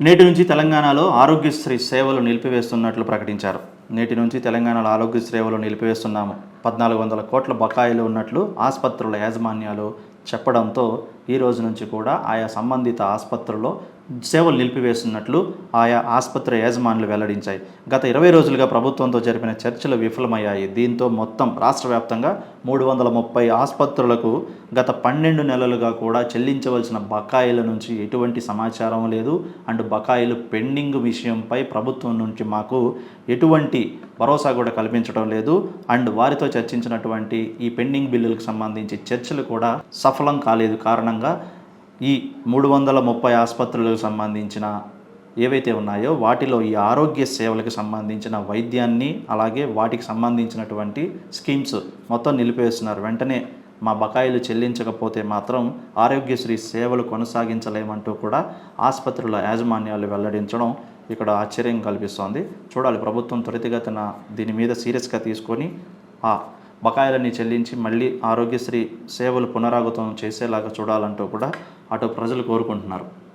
నేటి నుంచి తెలంగాణలో ఆరోగ్యశ్రీ సేవలు నిలిపివేస్తున్నట్లు ప్రకటించారు. నేటి నుంచి తెలంగాణలో ఆరోగ్య సేవలు నిలిపివేస్తున్నాము. పద్నాలుగు వందల కోట్ల బకాయిలు ఉన్నట్లు ఆసుపత్రుల యాజమాన్యాలు చెప్పడంతో ఈ రోజు నుంచి కూడా ఆయా సంబంధిత ఆసుపత్రుల్లో సేవలు నిలిపివేస్తున్నట్లు ఆయా ఆసుపత్రి యజమానులు వెల్లడించాయి. గత ఇరవై రోజులుగా ప్రభుత్వంతో జరిపిన చర్చలు విఫలమయ్యాయి. దీంతో మొత్తం రాష్ట్ర వ్యాప్తంగా మూడు వందల ముప్పై ఆసుపత్రులకు గత పన్నెండు నెలలుగా కూడా చెల్లించవలసిన బకాయిల నుంచి ఎటువంటి సమాచారం లేదు. అండ్ బకాయిలు పెండింగ్ విషయంపై ప్రభుత్వం నుంచి మాకు ఎటువంటి భరోసా కూడా కల్పించడం లేదు. అండ్ వారితో చర్చించినటువంటి ఈ పెండింగ్ బిల్లులకు సంబంధించి చర్చలు కూడా సఫలం కాలేదు. కారణంగా ఈ మూడు వందల ముప్పై ఆసుపత్రులకు సంబంధించిన ఏవైతే ఉన్నాయో వాటిలో ఈ ఆరోగ్య సేవలకు సంబంధించిన వైద్యాన్ని అలాగే వాటికి సంబంధించినటువంటి స్కీమ్స్ మొత్తం నిలిపేస్తున్నారు. వెంటనే మా బకాయిలు చెల్లించకపోతే మాత్రం ఆరోగ్యశ్రీ సేవలు కొనసాగించలేమంటూ కూడా ఆసుపత్రుల యాజమాన్యాలు వెల్లడించడం ఇక్కడ ఆశ్చర్యం కల్పిస్తోంది. చూడాలి ప్రభుత్వం త్వరితగతిన దీని మీద సీరియస్గా తీసుకొని ఆ బకాయిలన్నీ చెల్లించి మళ్ళీ ఆరోగ్యశ్రీ సేవలు పునరాగతం చేసేలాగా చూడాలంటూ కూడా అటు ప్రజలు కోరుకుంటున్నారు.